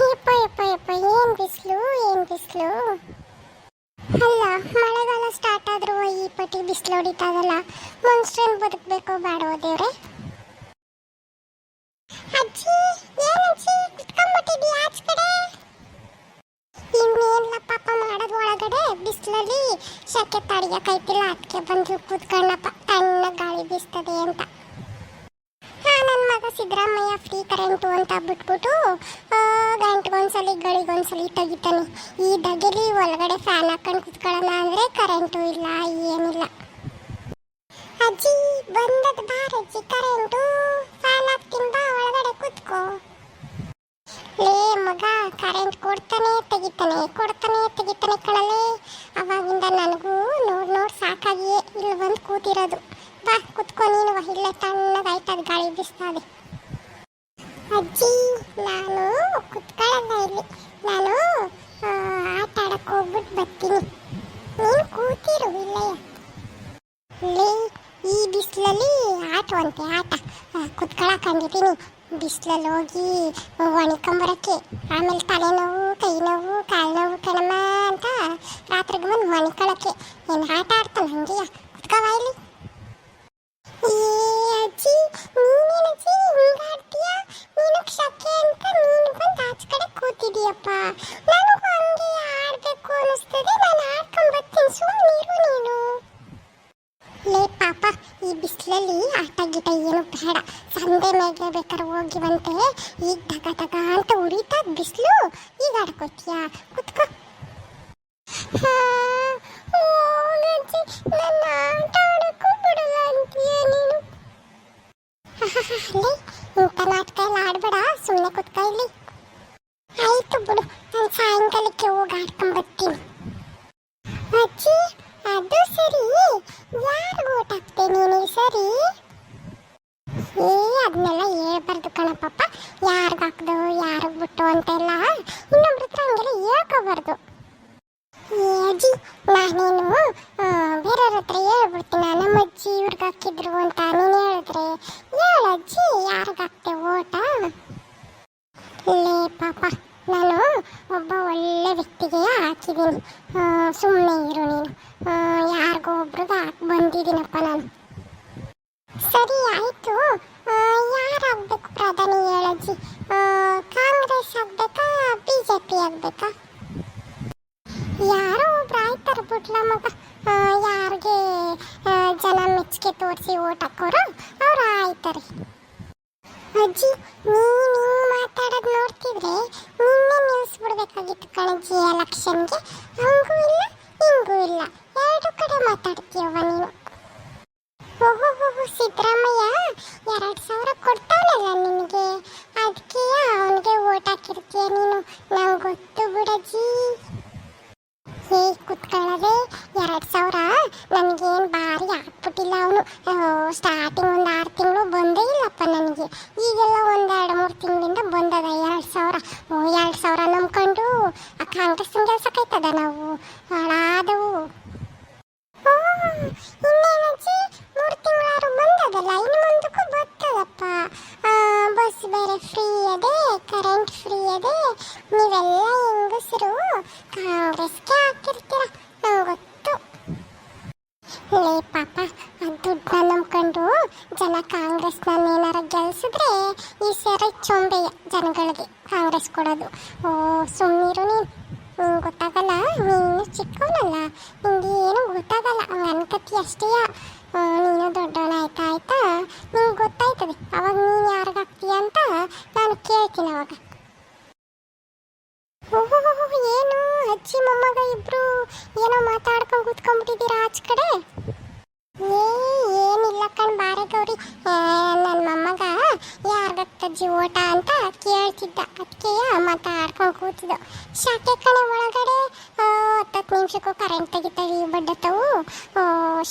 ಯಪ್ಪ ಯಪ್ಪ ಯಪ್ಪ ಏನ್ ಬಿಸಿಲು ಏನ್ ಬಿಸಿಲು? ಅಲ್ಲ, ಮಳೆಗಾಲ ಸ್ಟಾರ್ಟ್ ಆದ್ರೂ ಈ ಪಟ್ಟಿ ಬಿಸಿಲು ಹೊಡಿತಾದಲ್ಲ ಮನುಷ್ಯನ್ ಬದುಕಬೇಕು ದೇವ್ರೆ? ಅಜ್ಜಿ, ಏನು ಅಜ್ಜಿ ಪಾಪ ಮಾಡೋದು ಒಳಗಡೆ ಅದಕ್ಕೆ ಬಂದು ಕೂತ್ಕೊಂಡಪ್ಪ, ತಣ್ಣ ಗಾಳಿ ಬೀಸ್ತದೆ ಅಂತ. ಸಿದ್ದರಾಮಯ್ಯ ಫ್ರೀ ಕರೆಂಟು ಅಂತ ಬಿಟ್ಬಿಟ್ಟು ಗಂಟೆಗೊಂದ್ಸಲಿ, ಗಳಿಗೊಂದ್ಸಲಿ ತೆಗಿತಾನೆ. ಈ ದಗೆಲಿ ಒಳಗಡೆ ಫ್ಯಾನ್ ಹಾಕೊಂಡು ಕುತ್ಕೊಳ್ಳೋಣ ಅಂದ್ರೆ ಕರೆಂಟು ಇಲ್ಲ, ಏನಿಲ್ಲ. ಅಜ್ಜಿ, ಬಂದದ ಬಾರ ಅಜ್ಜಿ ಕರೆಂಟು ಫ್ಯಾನ್ ಹಾಕ್ತೀನಿ ಒಳಗಡೆ ಕುತ್ಕೋ. ಲೇ ಮಗ ಕರೆಂಟ್ ಕೊಡ್ತಾನೆ, ತೆಗಿತಾನೆ ಕೊಡ್ತಾನೆ, ತೆಗಿತಾನೆ ಕಳಲೆ ಅವಾಗಿಂದ ನನಗೂ ನೋಡ್ ನೋಡ್ ಸಾಕಾಗಿಯೇ ಇಲ್ಲಿ ಬಂದು ಕೂತಿರೋದು. ಬಾ, ಕುತ್ಕೊ ನೀನು, ಇಲ್ಲೇ ತಣ್ಣಗಾಯ್ತದ ಗಾಳಿ ಬೀಸ್ತದೆ ಅಜ್ಜಿ ನಾನು ಕುತ್ಕೊಳ್ಳಲ್ಲ ಇಲ್ಲಿ ನಾನು ಆಟ ಆಡಕ್ಕೆ ಹೋಗ್ಬಿಟ್ಟು ಬರ್ತೀನಿ. ನೀನು ಕೂತಿರು, ಇಲ್ಲಯ್ಯ. ಈ ಬಿಸಿಲಲ್ಲಿ ಆಟವಂತೆ, ಆಟ. ಕುತ್ಕೊಳಕ್ ಅಂದಿದ್ದೀನಿ ಬಿಸಿಲಲ್ಲಿ ಹೋಗಿ ಒಣಕೊಂಬರಕ್ಕೆ ಆಮೇಲೆ ತಲೆನೋವು ಕೈ ನೋವು ಕಾಲು ನೋವು ಕಣಮ್ಮ ಅಂತ ರಾತ್ರಿಗೆ ಬಂದು ಒಣಕೊಳಕ್ಕೆ. ಏನು ಆಟ ಆಡ್ತಾನೆ ಹಂಗೆಯ? ಕುತ್ಕೋವಾ ಇಲ್ಲಿ ಅಜ್ಜಿ ನೀನೇನಜ್ಜಿ ಹಿಂಗಾಡ್ತೀಯ? ನೀನು ಶಕೆ ಅಂತ ನೀನು ಬಂದು ಆಚೆ ಕಡೆ ಕೂತಿದೀಯಪ್ಪ ನನಗೂ ಹಂಗೆ ಆಡಬೇಕು ಅನ್ನಿಸ್ತದೆ ನಾನು ಆಡ್ಕೊಂಡ್ ಸುಮ್ಮನೆ ಸುಮ್ಮನಿರು ನೀನು. ಲೇ ಪಾಪ ಈ ಬಿಸಿಲಲ್ಲಿ ಆಟ ಗೀಟ ಏನು ಬೇಡ. ಸಂದೆ ಮೇಲೆ ಬೇಕಾದ್ರೆ ಹೋಗಿವಂತೆ. ಈಗ ದಗ ದಗ ಅಂತ ಉರಿತಾ ಬಿಸಿಲು. ಈಗ ಆಡ್ಕೋತೀಯ? ಕುತ್ಕೋ. ಹಾ, ನನ್ನ ಲೇ ಇಂಥ ನಾಟಕ ಎಲ್ಲ ಸುಮ್ಮನೆ ಕುತ್ಕೋ ಇಲ್ಲಿ. ಆಯ್ತು ಬಿಡು, ನಾನು ಸಾಯಂಕಾಲಕ್ಕೆ ಹೋಗಿ ಆಡ್ಕೊಂಡ್ ಬರ್ತೀನಿ ಅಜ್ಜಿ, ಅದು ಸರಿ. ಯಾರು ಓಟ್ ಹಾಕ್ತೇನೆ ನೀನು ಸರಿ ಏ ಅದನ್ನೆಲ್ಲ ಹೇಳ್ಬಾರ್ದು ಕಣಪ್ಪ ಯಾರಿಗೆ ಹಾಕ್ದು ಯಾರಿಗೆ ಬಿಟ್ಟು ಅಂತೆಲ್ಲ ಇನ್ನೊಬ್ರ ಹತ್ರ ಹಂಗೆಲ್ಲ ಹೇಳ್ಕೋಬಾರ್ದು ಏ ಅಜ್ಜಿ ನಾನೇನು ಆ, ಬೇರೆಯವ್ರ ಹತ್ರ ಹೇಳ್ಬಿಡ್ತೀನಿ ನಮ್ಮ ಅಜ್ಜಿ ಇವ್ರಿಗೆ ಹಾಕಿದ್ರು ಅಂತ ನೀನು ಹೇಳಿದ್ರೆ ಹೇಳಜ್ಜಿ ಯಾರಿಗಾಗ್ತೆ ಓಟ ಲೇ ಪಾಪ, ನಾನು ಒಬ್ಬ ಒಳ್ಳೆ ವ್ಯಕ್ತಿಗೆ ಹಾಕಿದ್ದೀನಿ. ಸುಮ್ಮನೆ ಇರು ನೀನು. ಯಾರಿಗೋ ಒಬ್ರಿಗೆ ಹಾಕಿ ಬಂದಿದ್ದೀನಪ್ಪ ನಾನು. ಸರಿ, ಆಯಿತು. ಯಾರಾಗಬೇಕು ಪ್ರಧಾನಿ ಹೇಳಜ್ಜಿ ಕಾಂಗ್ರೆಸ್ ಆಗಬೇಕಾ ಬಿ ಜೆ ಪಿ ಆಗಬೇಕಾ? ಯಾರೋ ಒಬ್ರು ಆಯ್ತಾರೆ ಬಿಡ್ಲ ಮಗ. ಯಾರಿಗೆ ಜನ ಮೆಚ್ಚುಗೆ ತೋರಿಸಿ ಓಟ್ ಹಾಕೋರು, ಅವ್ರು ಆಯ್ತಾರೆ. ಅಜ್ಜಿ ನೀನು ಮಾತಾಡೋದು ನೋಡ್ತಿದ್ರೆ ನಿನ್ನೆ ನ್ಯೂಸ್ ಬಿಡಬೇಕಾಗಿತ್ತು ಕಣಜಿ ಎಲೆಕ್ಷನ್ಗೆ ಹಂಗೂ ಇಲ್ಲ, ಹಿಂಗೂ ಇಲ್ಲ. ಎರಡು ಕಡೆ ಮಾತಾಡ್ತೀಯವ್ವ ನೀನು. ಓಹೋ ಸಿದ್ದರಾಮಯ್ಯ, ಎರಡು ಸಾವಿರ ಕೊಡ್ತಾವನಲ್ಲ ನಿನಗೆ? ಅದಕ್ಕೆ ಅವನಿಗೆ ಓಟ್ ಹಾಕಿರ್ತೀಯ ನೀನು? ನಂಗೆ ಗೊತ್ತು ಬಿಡಜ್ಜಿ ಹೇ, ಕುತ್ಕೊಳ್ಳದೆ. ಎರಡು ಸಾವಿರ? ನನಗೇನು ಭಾರಿ ಹಾಕ್ಬಿಟ್ಟಿಲ್ಲ ಅವನು. ಸ್ಟಾರ್ಟಿಂಗ್ ಒಂದು ಆರು ತಿಂಗಳು ಬಂದೇ ಇಲ್ಲಪ್ಪ ನನಗೆ. ಈಗೆಲ್ಲ ಒಂದು ಎರಡು ಮೂರು ತಿಂಗಳಿಂದ ಬಂದದ ಎರಡು ಸಾವಿರ. ಎರಡು ಸಾವಿರ ನಂಬ್ಕೊಂಡು ಆ ಕಾಂಗ್ರೆಸ್ ಗೆಲ್ಸಕ್ಕೈತದ ನಾವು? ಹಾಳಾದವು. ಇನ್ನೇನಜ್ಜಿ ಮೂರು ತಿಂಗಳಾರು ಬಂದದಲ್ಲ ಇನ್ನು ಮುಂದಕ್ಕೂ ಬರ್ತದಪ್ಪ ಆ, ಬಸ್ ಬೇರೆ ಫ್ರೀ ಅದೇ ಕರೆಂಟ್ ಫ್ರೀ ಅದೇ ನೀವೆಲ್ಲ ಹೆಂಗಸರು ಕಾಂಗ್ರೆಸ್ಗೆ ಹಾಕಿರ್ತೀರ ನಂಗೆ ಗೊತ್ತು ಲೇ ಪಾಪ ಆ ದುಡ್ಡನ್ನ ನಂಬ್ಕೊಂಡು ಜನ ಕಾಂಗ್ರೆಸ್ನ ಏನಾರ ಗೆಲ್ಸಿದ್ರೆ ಈ ಸರಿ ಚೊಂಬೆಯ ಜನಗಳಿಗೆ ಕಾಂಗ್ರೆಸ್ ಕೊಡೋದು. ಓ ಸುಮ್ಮನಿರು ನೀನು. ಗೊತ್ತಾಗಲ್ಲ. ನೀನು ಚಿಕ್ಕವನಲ್ಲ. ನಿಂಗೆ ಏನು ಗೊತ್ತಾಗಲ್ಲ. ಹಂಗೆ ಅನ್ಕತಿ ಅಷ್ಟೇ ನೀನು ದೊಡ್ಡವನ ಆಯ್ತಾ ಆಯ್ತಾ? ನಿಂಗೆ ಗೊತ್ತಾಯ್ತದೆ. ಅವಾಗ ನೀನು ಯಾರಿಗಾಗ್ತೀಯ ಅಂತ ನಾನು ಕೇಳ್ತೀನಿ ಅವಾಗ. ಓಹೋ ಏನು? ಅಜ್ಜಿ, ಮೊಮ್ಮಗ ಇಬ್ರು ಏನೋ ಮಾತಾಡ್ಕೊಂಡು ಕೂತ್ಕೊಂಡ್ಬಿಟ್ಟಿದ್ದೀರಾ ಆಚ ಕಡೆ? ಕಣ್ ಬಾರೆ ಗೌರಿ. ನನ್ನ ಮೊಮ್ಮಗ ಯಾರ್ಗತ್ತಜ್ಜಿ ಓಟ ಅಂತ ಕೇಳ್ತಿದ್ದ. ಅದಕ್ಕೆ ಮಾತಾಡ್ಕೊಂಡು ಕೂತಿದ್ದು. ಶಾಖೆ ಕಣೆ ಒಳಗಡೆ ಹತ್ತತ್ತು ನಿಮಿಷಕ್ಕೂ ಕರೆಂಟ್ ತೆಗಿತಾವೆ ಬಡ್ಡತ್ತವು.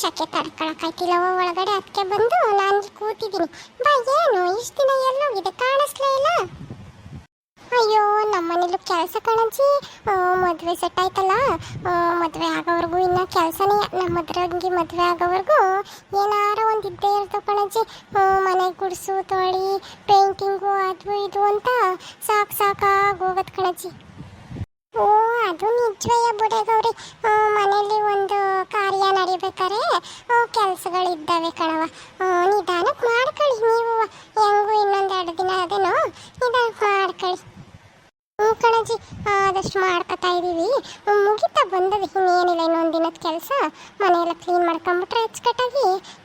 ಶಾಖೆ ತಡ್ಕೊಳಕ್ಕಾಯ್ತಿಲ್ಲವ ಒಳಗಡೆ. ಅದಕ್ಕೆ ಬಂದು ನಾನು ಕೂತಿದ್ದೀನಿ. ಬಾ, ಏನು, ಇಷ್ಟು ದಿನ ಎಲ್ಲೋಗಿದೆ ಕಾಣಿಸ್ಲೇ ಇಲ್ಲ. ಅಯ್ಯೋ ನಮ್ಮನೇಲೂ ಕೆಲಸ ಕಣಜ್ಜಿ. ಮದುವೆ ಸೆಟ್ ಆಯ್ತಲ್ಲ. ಮದುವೆ ಆಗೋವರೆಗೂ ಇನ್ನ ಕೆಲಸನೇ ನಮ್ಮ ಮದ್ರಂಗಿ ಮದುವೆ ಆಗೋವರೆಗೂ ಏನಾರ ಒಂದು ಇದ್ದೇ ಇರ್ತವೆ ಕಣಜ್ಜಿ. ಮನೆ ಗುಡಿಸು, ತೊಳಿ ಪೇಂಟಿಂಗು ಅದು ಇದು ಅಂತ ಸಾಕು ಸಾಕಾಗಿ ಹೋಗೋದು ಕಣಜ್ಜಿ. ಓ, ಅದು ನಿಜವೇ ಬುಡೇಗೌರಿ ಮನೆಯಲ್ಲಿ ಒಂದು ಕಾರ್ಯ ನಡಿಬೇಕಾರೆ ಕೆಲಸಗಳಿದ್ದಾವೆ ಕಣವ ನಿಧಾನಕ್ಕೆ ಮಾಡ್ಕೊಳ್ಳಿ ನೀವು ಹೆಂಗೂ ಇನ್ನೊಂದು ಎರಡು ದಿನ ಅದೇನೋ ನಿಧಾನಕ್ಕೆ ಮಾಡ್ಕೊಳ್ಳಿ ಹ್ಞೂ ಕಣಜ್ಜಿ ಆದಷ್ಟು ಮಾಡ್ಕೊತಾ ಇದ್ದೀವಿ ಮುಗಿತಾ ಬಂದದ ಇನ್ನೇನಿಲ್ಲ ಇನ್ನೊಂದು ದಿನದ ಕೆಲಸ ಮನೆಯೆಲ್ಲ ಕ್ಲೀನ್ ಮಾಡ್ಕೊಂಬಿಟ್ರೆ ಅಚ್ಚುಕಟ್ಟಾಗಿ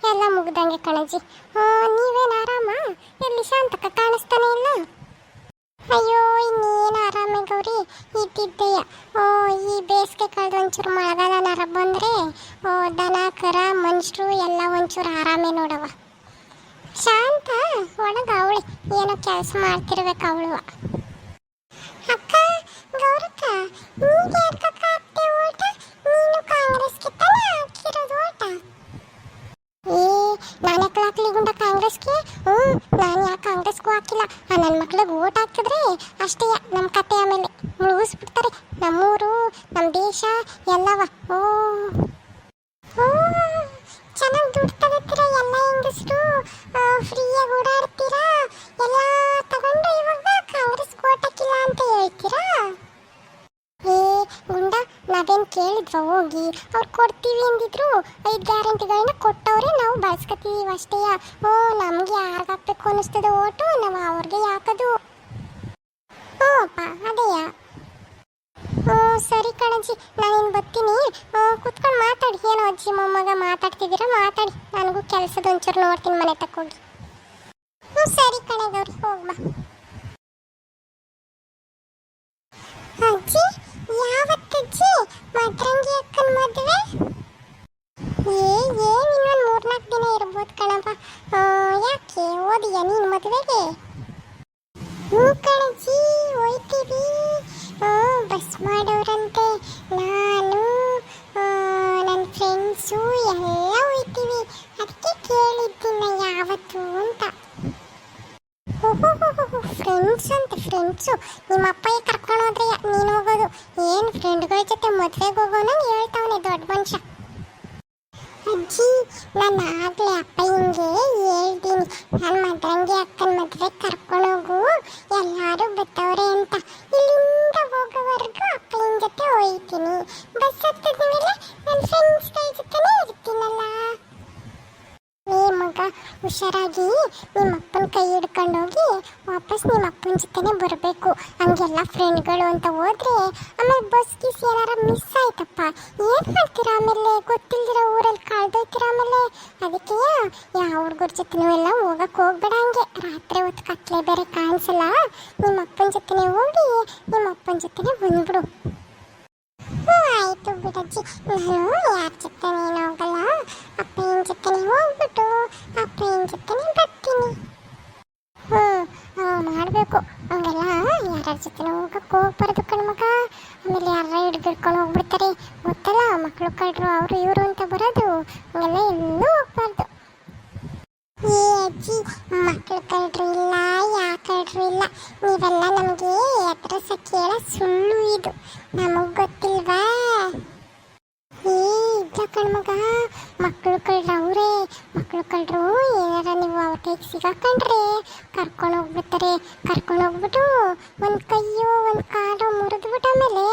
ಎಲ್ಲ ಮುಗ್ದಂಗೆ ಕಣಜಿ ನೀವೇನು ಆರಾಮ? ಎಲ್ಲಿ ಶಾಂತಕ ಕಾಣಿಸ್ತಾನೆ ಇಲ್ಲ? ಅಯ್ಯೋ, ಇನ್ನೇನು ಆರಾಮೇ ಗೌರಿ? ಇದ್ದಿದ್ದೆಯ ಓ, ಈ ಬೇಸಿಗೆ ಕಾಲದ ಒಂಚೂರು ಮಳೆಗಾಲ ನರ ಬಂದರೆ, ಓ ದನ ಕರ ಮನುಷ್ಯರು ಎಲ್ಲ ಒಂಚೂರು ಆರಾಮೇ ನೋಡವ ಶಾಂತ, ಒಳಗ ಅವಳಿ. ಏನೋ ಕೆಲಸ ಮಾಡ್ತಿರ್ಬೇಕು ಅವಳು. ಅಕ್ಕ, ಗೌರಕ್ಕ ನೀಗೆ ಯಾಕಕ್ಕ ಹಾಕ್ತೆ ಓಟ ನೀನು ಕಾಂಗ್ರೆಸ್ಗೆ ತಾನೇ ಹಾಕಿರೋದು ಓಟ ಏ ನಾನು ಯಾಕೆ ಹಾಕ್ಲಿ ಗುಂಡ ಕಾಂಗ್ರೆಸ್ಗೆ ಹ್ಞೂ ನಾನು ಯಾಕೆ ಕಾಂಗ್ರೆಸ್ಗೂ ಹಾಕಿಲ್ಲ ಆ ನನ್ನ ಮಕ್ಳಿಗೆ ಓಟ್ ಹಾಕಿದ್ರೆ ಅಷ್ಟೇ ನಮ್ಮ ಕತೆ ಆಮೇಲೆ ಮುಳುಗಿಸ್ಬಿಡ್ತಾರೆ ನಮ್ಮೂರು ನಮ್ಮ ದೇಶ ಎಲ್ಲವ ಓ ಓ ಚೆನ್ನಾಗಿ ದುಡ್ಡು ತಗೋತೀರಾ ಎಲ್ಲ ಹೆಂಗಸರು ಫ್ರೀಯಾಗಿ ಓಡಾಡ್ತೀರಾ ಎಲ್ಲ ತಗೊಂಡು ಇವಾಗ ಕಾಂಗ್ರೆಸ್ ಓಟ್ ಹಾಕಿಲ್ಲ ಅಂತ ಹೇಳ್ತೀರಾ ಏ ಗುಂಡ ನಾವೇನ್ ಕೇಳಿದ್ವ ಹೋಗಿ ಅವ್ರು ಕೊಡ್ತೀವಿ ಅಂದಿದ್ರು, ಐದು ಗ್ಯಾರಂಟಿಗಳನ್ನ ಕೊಟ್ಟವ್ರೆ ನಾವು ಬಳಸ್ಕೊತೀವಿ ಅಷ್ಟೇ. ಓ, ನಮ್ಗೆ ಯಾರಿಗೆ ಹಾಕ್ಬೇಕು ಅನ್ನಿಸ್ತದೆ ಓಟು, ನಾವು ಅವ್ರಿಗೆ ಹಾಕೋದು ಓ, ಅಪ್ಪ ಅದೇಯ ಹ್ಞೂ ಸರಿ ಕಣಜ್ಜಿ ನಾನಿನ್ ಬರ್ತೀನಿ. ಕುತ್ಕೊಂಡು ಮಾತಾಡಿ. ಏನೋ ಅಜ್ಜಿ, ಮೊಮ್ಮಗ ಮಾತಾಡ್ತಿದ್ದೀರಾ? ಮಾತಾಡಿ. ನನಗೂ ಕೆಲಸದ ಒಂಚೂರು ನೋಡ್ತೀನಿ ಮನೆ ತಕ್ಕೋಗಿ. ಹ್ಞೂ ಸರಿ ಕಣಗವ್ರಿ ಹೋಗ್ಬಾ ಅಜ್ಜಿ ಯಾವತ್ತಜ್ಜಿ ಮದ್ರಂಗಿ ಅಕ್ಕನ ಮದುವೆ ಏ ಏನ್ ಇನ್ನೊಂದು ಮೂರ್ನಾಲ್ಕು ದಿನ ಇರ್ಬೋದು ಕಣಪ್ಪ ಆ, ಯಾಕೆ ಓದಿಯ ನೀನು ಮದುವೆಗೆ ಹ್ಞೂ ಕಣಜ್ಜಿ ಹೋಯ್ತೀವಿ ಆ, ಬಸ್ ಮಾಡೋರಂತೆ ನಾನು ನನ್ನ ಫ್ರೆಂಡ್ಸು ಎಲ್ಲ ಹೋಯ್ತೀವಿ ಅದಕ್ಕೆ ಕೇಳಿದ್ದೀನಿ ಯಾವತ್ತು ಅಂತ ಫ್ರೆಂಡ್ಸ್ ಅಂತ ಫ್ರೆಂಡ್ಸು ನಿಮ್ಮ ಅಪ್ಪಯ್ಯ ಕರ್ಕೊಂಡು ಹೋದ್ರೆ ನೀನು ಹೋಗೋದು ಏನು ಫ್ರೆಂಡ್ಗಳ ಜೊತೆ ಮದುವೆಗೆ ಹೋಗೋಣ ಹೇಳ್ತಾವನೆ ದೊಡ್ಡ ಮನುಷ್ಯ. ಅಜ್ಜಿ, ನಾನು ಆಗಲೇ ಹಿಂಗೆ ಹೇಳ್ತೀನಿ. ನಾನು ಮದ್ರಂಗಿ ಅಕ್ಕನ ಮದ್ವೆ ಕರ್ಕೊಂಡು ಹೋಗು. ಎಲ್ಲರೂ ಬತ್ತವ್ರೆ ಅಂತ. ಇಲ್ಲಿಂದ ಹೋಗೋವರೆಗೂ ಅಪ್ಪ ಜೊತೆ ಹೋಯ್ತೀನಿ. ಬಸ್ ಹತ್ತದ ಮೇಲೆ ನನ್ನ ಫ್ರೆಂಡ್ಸ್ಗಳ ಜೊತೆನೇ ಮಗ ಹುಷಾರಾಗಿ ನಿಮ್ಮ ಅಪ್ಪನ ಕೈ ಹಿಡ್ಕೊಂಡು ಹೋಗಿ ವಾಪಸ್ ನಿಮ್ಮ ಅಪ್ಪನ ಜೊತೆನೆ ಬರಬೇಕು. ಹಂಗೆಲ್ಲ ಫ್ರೆಂಡ್ಗಳು ಅಂತ ಹೋದ್ರೆ ಆಮೇಲೆ ಬಸ್ ಗೀಸ್ ಏನಾರ ಮಿಸ್ ಆಯ್ತಪ್ಪ. ಏನು ಮಾಡ್ತೀರಾ ಆಮೇಲೆ? ಗೊತ್ತಿಲ್ದಿರೋ ಊರಲ್ಲಿ ಕಳ್ದೋಯ್ತೀರಾ ಆಮೇಲೆ? ಅದಕ್ಕೆ ಯಾವ ಹುಡುಗರ ಜೊತೆನೂ ಎಲ್ಲ ಹೋಗಕ್ಕೆ ಹೋಗ್ಬೇಡ ಹಂಗೆ. ರಾತ್ರಿ ಹೊತ್ತು ಕತ್ಲೆ ಬೇರೆ ಕಾಣಿಸಲ್ಲ. ನಿಮ್ಮ ಅಪ್ಪನ ಜೊತೆನೆ ಹೋಗಿ ನಿಮ್ಮ ಅಪ್ಪನ ಜೊತೆನೆ ಬಂದ್ಬಿಡು. ಆಯಿತು ಬಿಡಜ್ಜಿ ನಾನು ಯಾರ ಜೊತೆನೇ ಹೋಗಲ್ಲ ಅಪ್ಪನ ಜೊತೆ ಹೋಗ್ಬಿಟ್ಟು ಅಪ್ಪನ ಜೊತೆ ಬರ್ತೀನಿ ಹ್ಞೂ ಮಾಡಬೇಕು ಹಂಗೆಲ್ಲ ಯಾರ್ಯಾರ ಜೊತೆ ಹೋಗಕ್ಕೆ ಹೋಗ್ಬಾರ್ದು ಕಣ್ಮಗ ಆಮೇಲೆ ಯಾರ ಹಿಡ್ದಿಡ್ಕೊಂಡು ಹೋಗ್ಬಿಡ್ತಾರೆ ಗೊತ್ತಲ್ಲ ಮಕ್ಕಳು ಕಳ್ರು ಅವರು ಇವರು ಅಂತ ಬರೋದು ಹಂಗೆಲ್ಲ ಎಲ್ಲೂ ಹೋಗ್ಬಾರ್ದು ಏ ಅಜ್ಜಿ ಮಕ್ಕಳು ಕಳ್ರು ಇಲ್ಲ ಯಾ ಕಳ್ರು ಇಲ್ಲ ನೀವೆಲ್ಲ ನಮಗೆ ಅಡ್ರೆಸ್ ಕೇಳ ಸುಳ್ಳು ಇದು ನಮಗ್ ಗೊತ್ತಿಲ್ವಾ ಏ ಇದ್ದ ಕಣ್ಮಗ ಮಕ್ಕಳು ಕಳ್ರು ಅವರೇ ಮಕ್ಕಳು ಕಳ್ರು ಏನಾರ ನೀವು ಅವ್ರ ಕೈಗೆ ಸಿಗಾಕೊಂಡ್ರೆ ಕರ್ಕೊಂಡು ಹೋಗ್ಬಿಡ್ತಾರೆ ಕರ್ಕೊಂಡು ಹೋಗ್ಬಿಟ್ಟು ಒಂದು ಕೈಯೋ ಒಂದು ಕಾಲು ಮುರಿದ್ಬಿಟ್ಟು ಆಮೇಲೆ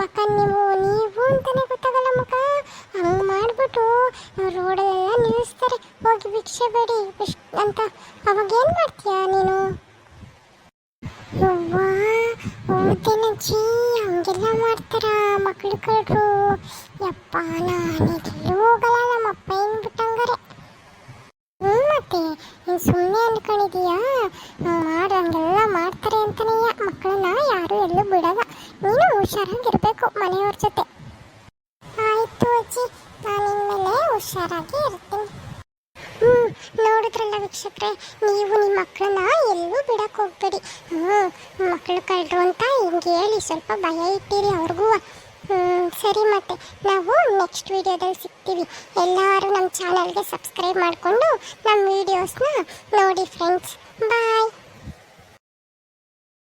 ಮಕ್ಕ ನೀವು ನೀವು ಅಂತಾನೆ ಗೊತ್ತಾಗಲ್ಲ ಮಕ್ಕ ಹಂಗೆ ಮಾಡಿಬಿಟ್ಟು ರೋಡಲ್ಲೆಲ್ಲ ನಿಲ್ಲಿಸ್ತಾರೆ. ಹೋಗಿ ಭಿಕ್ಷೆ ಬೇಡಿ. ಅಂತ ಅವಾಗ ಏನು ಮಾಡ್ತೀಯ ನೀನು? ಓದಿನಜ್ಜಿ ಹಂಗೆಲ್ಲ ಮಾಡ್ತಾರ ಮಕ್ಳು ಕಳ್ರು? ಯಪ್ಪ ನಾನೆಲ್ಲೂ ಹೋಗಲ್ಲ, ನಮ್ಮ ಅಪ್ಪ ಏನು ಬಿಟ್ಟಂಗಾರೆ? ಹ್ಞೂ ಮತ್ತೆ, ನೀನು ಸುಮ್ಮನೆ ಅನ್ಕೊಂಡಿದೀಯಾ ಮಾಡು, ಹಂಗೆಲ್ಲ ಮಾಡ್ತಾರೆ ಅಂತಾನೆ ಮಕ್ಕಳನ್ನ ಯಾರು ಎಲ್ಲೂ ಬಿಡಲ್ಲ. ನೀನು ಹುಷಾರಾಗಿರ್ಬೇಕು ಮನೆಯವ್ರ ಜೊತೆ ಆಯ್ತು ಅಜ್ಜಿ ನಾನು ಹುಷಾರಾಗಿ ಇರ್ತೀನಿ ಹ್ಮ್, ನೋಡಿದ್ರಲ್ಲ ವೀಕ್ಷಕರೇ, ನೀವು ನಿಮ್ಮ ಮಕ್ಕಳನ್ನ ಎಲ್ಲೂ ಬಿಡಕ್ಕೆ ಹೋಗ್ಬೇಡಿ. ಹ್ಞೂ ಮಕ್ಕಳು ಕಳ್ಳರು ಅಂತ ಹಿಂಗೆ ಹೇಳಿ ಸ್ವಲ್ಪ ಭಯ ಇಟ್ಟಿರಿ ಅವ್ರಿಗೂ. ಹ್ಞೂ ಸರಿ ಮತ್ತೆ, ನಾವು ನೆಕ್ಸ್ಟ್ ವಿಡಿಯೋದಲ್ಲಿ ಸಿಗ್ತೀವಿ. ಎಲ್ಲರೂ ನಮ್ಮ ಚಾನಲ್ಗೆ ಸಬ್ಸ್ಕ್ರೈಬ್ ಮಾಡಿಕೊಂಡು ನಮ್ಮ ವಿಡಿಯೋಸ್ನ ನೋಡಿ ಫ್ರೆಂಡ್ಸ್ ಬಾಯ್